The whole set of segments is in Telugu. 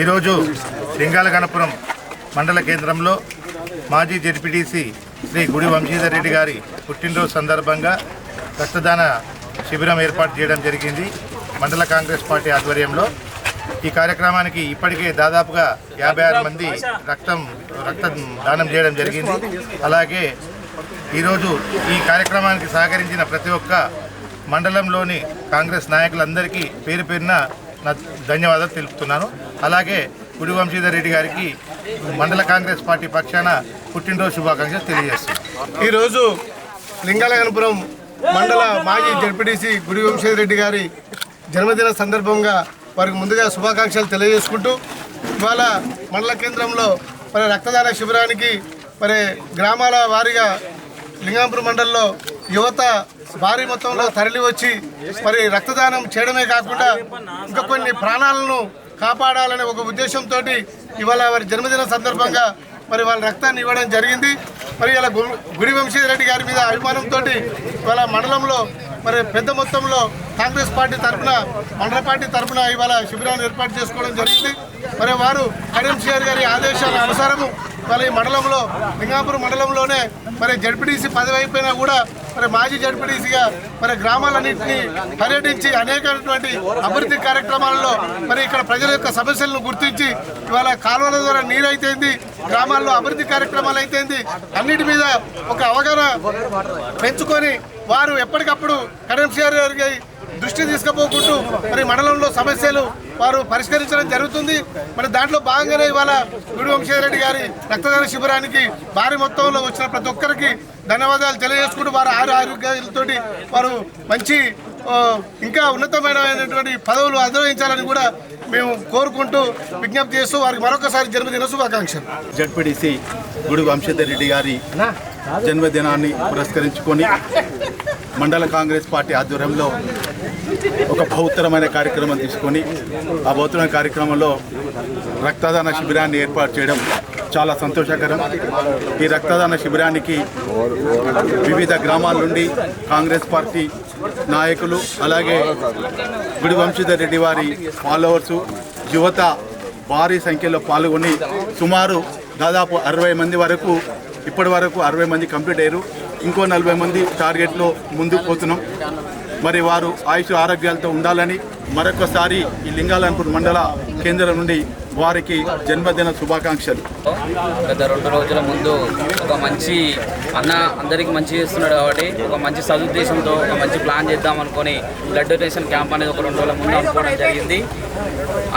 ఈరోజు లింగాలగణపురం మండల కేంద్రంలో మాజీ జడ్పీటీసీ శ్రీ గుడి వంశీధర్ రెడ్డి గారి పుట్టినరోజు సందర్భంగా రక్తదాన శిబిరం ఏర్పాటు చేయడం జరిగింది మండల కాంగ్రెస్ పార్టీ ఆధ్వర్యంలో. ఈ కార్యక్రమానికి ఇప్పటికే దాదాపుగా యాభై ఆరు మంది రక్తం రక్త దానం చేయడం జరిగింది. అలాగే ఈరోజు ఈ కార్యక్రమానికి సహకరించిన ప్రతి ఒక్క మండలంలోని కాంగ్రెస్ నాయకులందరికీ పేరు పేరున నా ధన్యవాదాలు తెలుపుతున్నాను. అలాగే గుడి వంశీధర్ రెడ్డి గారికి మండల కాంగ్రెస్ పార్టీ పక్షాన పుట్టినరోజు శుభాకాంక్షలు తెలియజేస్తున్నాను. ఈరోజు లింగాలగనపురం మండల మాజీ జడ్పీటీసీ గుడి వంశీధర్ రెడ్డి గారి జన్మదిన సందర్భంగా వారికి ముందుగా శుభాకాంక్షలు తెలియజేసుకుంటూ ఇవాళ మండల కేంద్రంలో మరి రక్తదాన శిబిరానికి మరి గ్రామాల వారీగా లింగాపురం మండలంలో యువత భారీ మొత్తంలో తరలి వచ్చి మరి రక్తదానం చేయడమే కాకుండా ఇంకా కొన్ని ప్రాణాలను కాపాడాలనే ఒక ఉద్దేశంతో ఇవాళ వారి జన్మదిన సందర్భంగా మరి వాళ్ళ రక్తాన్ని ఇవ్వడం జరిగింది. మరి ఇలా గుడి వంశీధర్ రెడ్డి గారి మీద అభిమానంతో ఇవాళ మండలంలో మరి పెద్ద మొత్తంలో కాంగ్రెస్ పార్టీ తరఫున మండల పార్టీ తరఫున ఇవాళ శిబిరాన్ని ఏర్పాటు చేసుకోవడం జరిగింది. మరి వారు కరీంసీఆర్ గారి ఆదేశాల అనుసారము మరి ఈ మండలంలో లింగాపురం మండలంలోనే మరి జడ్పీటీసీ పదవి అయిపోయినా కూడా మరి మాజీ జడ్పీటీసీగా మరి గ్రామాలన్నింటినీ పర్యటించి అనేకటువంటి అభివృద్ధి కార్యక్రమాలలో మరి ఇక్కడ ప్రజల యొక్క సమస్యలను గుర్తించి ఇవాళ కాలువల ద్వారా నీరు అయితేంది గ్రామాల్లో అభివృద్ధి కార్యక్రమాలు అయితేంది అన్నిటి మీద ఒక అవగాహన పెంచుకొని వారు ఎప్పటికప్పుడు కరీంసీఆర్ గారికి దృష్టి తీసుకుపోకుంటూ మరి మండలంలో సమస్యలు వారు పరిష్కరించడం జరుగుతుంది. మరి దాంట్లో భాగంగానే ఇవాళ గుడి వంశీరెడ్డి గారి రక్తదాన శిబిరానికి భారీ మొత్తంలో వచ్చిన ప్రతి ఒక్కరికి ధన్యవాదాలు తెలియజేసుకుంటూ వారు ఆరు ఆరోగ్యాలతోటి వారు మంచి ఇంకా ఉన్నతమైనటువంటి పదవులు అధిరోహించాలని కూడా మేము కోరుకుంటూ విజ్ఞప్తి చేస్తూ వారికి మరొకసారి జన్మదిన శుభాకాంక్షలు. జడ్పీటీసీ గుడి వంశధర్ రెడ్డి గారి జన్మదినాన్ని పురస్కరించుకొని మండల కాంగ్రెస్ పార్టీ ఆధ్వర్యంలో ఒక బహుత్తరమైన కార్యక్రమం తీసుకొని ఆ బహుత్తరమైన కార్యక్రమంలో రక్తదాన శిబిరాన్ని ఏర్పాటు చేయడం చాలా సంతోషకరం. ఈ రక్తదాన శిబిరానికి వివిధ గ్రామాల నుండి కాంగ్రెస్ పార్టీ నాయకులు అలాగే గుడి వంశీధర్ రెడ్డి వారి ఫాలోవర్సు యువత భారీ సంఖ్యలో పాల్గొని సుమారు దాదాపు అరవై మంది వరకు ఇప్పటి వరకు అరవై మంది కంప్లీట్ అయ్యారు. ఇంకో నలభై మంది టార్గెట్లో ముందుకు పోతున్నాం. మరి వారు ఆయుష్ ఆరోగ్యాలతో ఉండాలని మరొకసారి ఈ లింగాలన్పూర్ మండల కేంద్రం నుండి వారికి జన్మదిన శుభాకాంక్షలు. గత రెండు రోజుల ముందు ఒక మంచి అన్న అందరికీ మంచి చేస్తున్నాడు కాబట్టి ఒక మంచి సదుద్దేశంతో ఒక మంచి ప్లాన్ చేద్దాం అనుకొని బ్లడ్ డొనేషన్ క్యాంప్ అనేది ఒక రెండు రోజుల ముందు అనుకోవడం జరిగింది.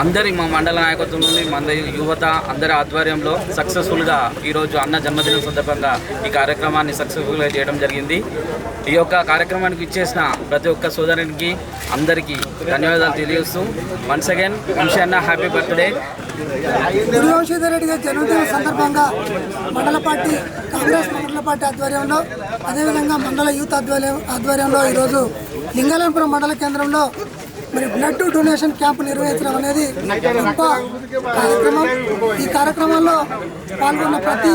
అందరి మా మండల నాయకత్వం నుండి మన యువత అందరి ఆధ్వర్యంలో సక్సెస్ఫుల్గా ఈరోజు అన్న జన్మదినం సందర్భంగా ఈ కార్యక్రమాన్ని సక్సెస్ఫుల్గా చేయడం జరిగింది. ఈ యొక్క కార్యక్రమానికి ఇచ్చేసిన ప్రతి ఒక్క సోదరునికి అందరికీ ధన్యవాదాలు తెలియజేస్తూ వన్స్ అగైన్ వంశీ అన్న హ్యాపీ బర్త్డే గురువంశీధర్ రెడ్డి గారి జన్మదిన సందర్భంగా మండల పార్టీ కాంగ్రెస్ మండల పార్టీ ఆధ్వర్యంలో అదేవిధంగా మండల యూత్ ఆధ్వర్యం ఆధ్వర్యంలో ఈరోజు లింగాలపురం మండల కేంద్రంలో మరి బ్లడ్ డొనేషన్ క్యాంపు నిర్వహించడం అనేది గొప్ప కార్యక్రమం. ఈ కార్యక్రమంలో పాల్గొన్న ప్రతి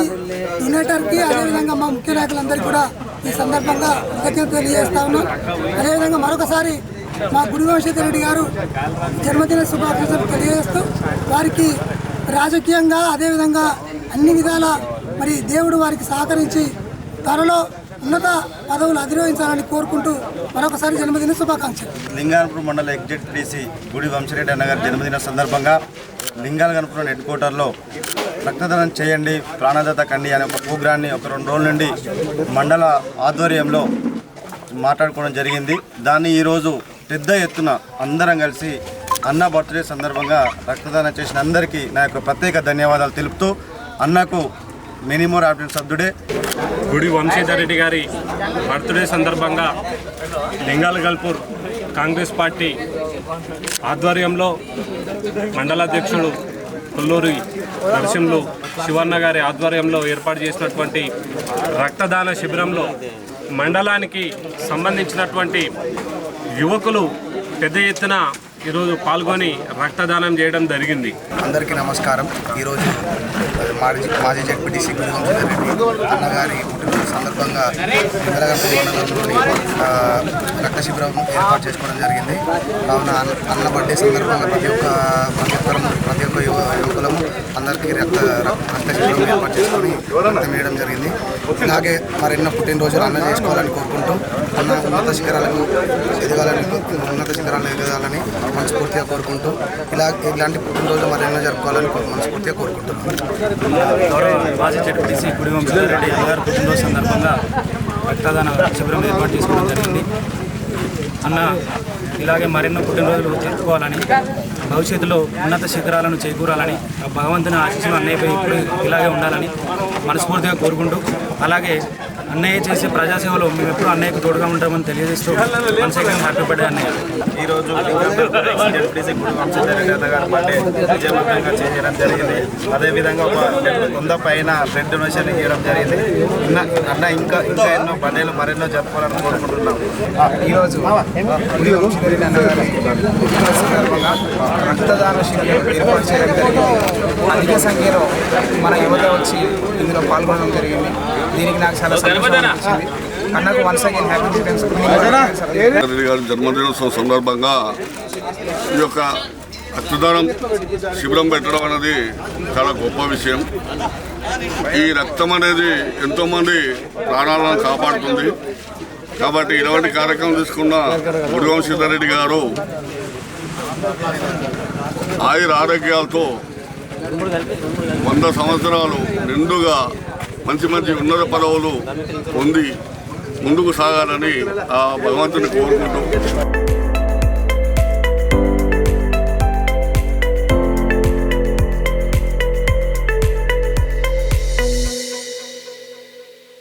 డొనేటర్కి అదేవిధంగా మా ముఖ్య నాయకులందరికీ కూడా ఈ సందర్భంగా కృతజ్ఞతలు తెలియజేస్తా ఉన్నాం. అదేవిధంగా మరొకసారి మా గురువంశీధర్ రెడ్డి గారు జన్మదిన శుభాకాంక్షలు తెలియజేస్తూ వారికి రాజకీయంగా అదేవిధంగా అన్ని విధాల మరి దేవుడు వారికి సహకరించి త్వరలో ఉన్నత పదవులు అధిరోహించాలని కోరుకుంటూ మరొకసారి జన్మదిన శుభాకాంక్షలు. లింగానపురం మండల ఎగ్జిక్యూటివ్ గుడి వంశరెడ్డి అన్న గారి జన్మదిన సందర్భంగా లింగాలగనపురం హెడ్ క్వార్టర్లో రక్తదానం చేయండి ప్రాణదాత కండి అనే ఒక ప్రోగ్రాన్ని ఒక రెండు రోజుల నుండి మండల ఆధ్వర్యంలో మాట్లాడుకోవడం జరిగింది. దాన్ని ఈరోజు పెద్ద ఎత్తున అందరం కలిసి అన్న బర్త్డే సందర్భంగా రక్తదానం చేసిన అందరికీ నా యొక్క ప్రత్యేక ధన్యవాదాలు తెలుపుతూ అన్నకు మినిమోర్ ఆఫ్టర్ సభ్యుడే. గుడి వంశీధర్ రెడ్డి గారి బర్త్డే సందర్భంగా లింగాలగల్పూర్ కాంగ్రెస్ పార్టీ ఆధ్వర్యంలో మండలాధ్యక్షుడు కొల్లూరి నరసింహులు శివన్న గారి ఆధ్వర్యంలో ఏర్పాటు చేసినటువంటి రక్తదాన శిబిరంలో మండలానికి సంబంధించినటువంటి యువకులు పెద్ద ఎత్తున ఈరోజు పాల్గొని రక్తదానం చేయడం జరిగింది. అందరికీ నమస్కారం. ఈరోజు మాజీ మాజీ జడ్పీటీసీ గురువంశధర్ రెడ్డి అన్నగారి పుట్టినరోజు సందర్భంగా ఇందిరాగాంధీ మండలంలోని రక్త శిబిరం ఏర్పాటు చేసుకోవడం జరిగింది. కావున అన్న- అన్న బర్త్డే సందర్భంగా ప్రతి ఒక్క ప్రతి ఒక్కరము ప్రతి ఒక్క యువ అందరికీ రక్త రక్త శిబిరం ఏర్పాటు చేసుకొని రక్తం వేయడం జరిగింది. ఇలాగే మరెన్నో పుట్టినరోజులు అన్న చేసుకోవాలని కోరుకుంటూ అన్న ఉన్నత శిఖరాలకు ఎదగాలని ఉన్నత శిఖరాలు ఎదగాలని మనస్ఫూర్తిగా కోరుకుంటూ ఇలా ఇలాంటి పుట్టినరోజులు మరెన్నో జరుపుకోవాలని మనస్ఫూర్తిగా కోరుకుంటున్నాను మాజీ జడ్పీటీసీ గుడి రెడ్డి గారు పుట్టినరోజు సందర్భంగా రక్తదాన శిబిరం ఏర్పాటు చేసుకోవడం జరిగింది. అన్న ఇలాగే మరెన్నో పుట్టినరోజులు జరుపుకోవాలని భవిష్యత్తులో ఉన్నత శిఖరాలను చేకూరాలని భగవంతుని ఆశీస్సులు అన్నయ్యపై ఇప్పుడు ఇలాగే ఉండాలని మనస్ఫూర్తిగా కోరుకుంటూ అలాగే అన్నయ్య చేసే ప్రజాసేవలో మేము ఎప్పుడు అన్నయ్యకు తోడుగా ఉంటామని తెలియజేస్తూ వన్ సెకండ్ హ్యాపీ బర్త్డే అన్నయ్య. ఈరోజు జడ్పీసీ గుడి వంశధారెడ్డి అన్న గారి బర్త్డే విజయవంతంగా చేయడం జరిగింది. అదేవిధంగా ఒక వంద పైన బ్లడ్ డొనేషన్ చేయడం జరిగింది. అన్న అన్న ఇంకా ఇంకా ఎన్నో బర్త్డేలు మరెన్నో జరుపుకోవాలని కోరుకుంటున్నాం. ఈరోజు గుడి వంశీధరెడ్డి అన్నగారి రక్తదాన శిబిరం ఏర్పాటు చేయడం జరిగింది. అధిక సంఖ్యలో మన యువత వచ్చి ఇందులో పాల్గొనడం జరిగింది. దీనికి నాకు చాలా సంతోషం అన్నకు once again happy returns Reddy గారి జన్మదినోత్సవం సందర్భంగా ఈ యొక్క రక్తదానం శిబిరం పెట్టడం అనేది చాలా గొప్ప విషయం. ఈ రక్తం అనేది ఎంతోమంది ప్రాణాలను కాపాడుతుంది. కాబట్టి ఇలాంటి కార్యక్రమం తీసుకున్న గుడివంశీధర్ రెడ్డి గారు ఆయుర ఆరోగ్యాలతో వంద సంవత్సరాలు నిండుగా మంచి మంచి ఉన్నత పదవులు పొంది ముందుకు సాగాలని ఆ భగవంతుని కోరుకుంటూ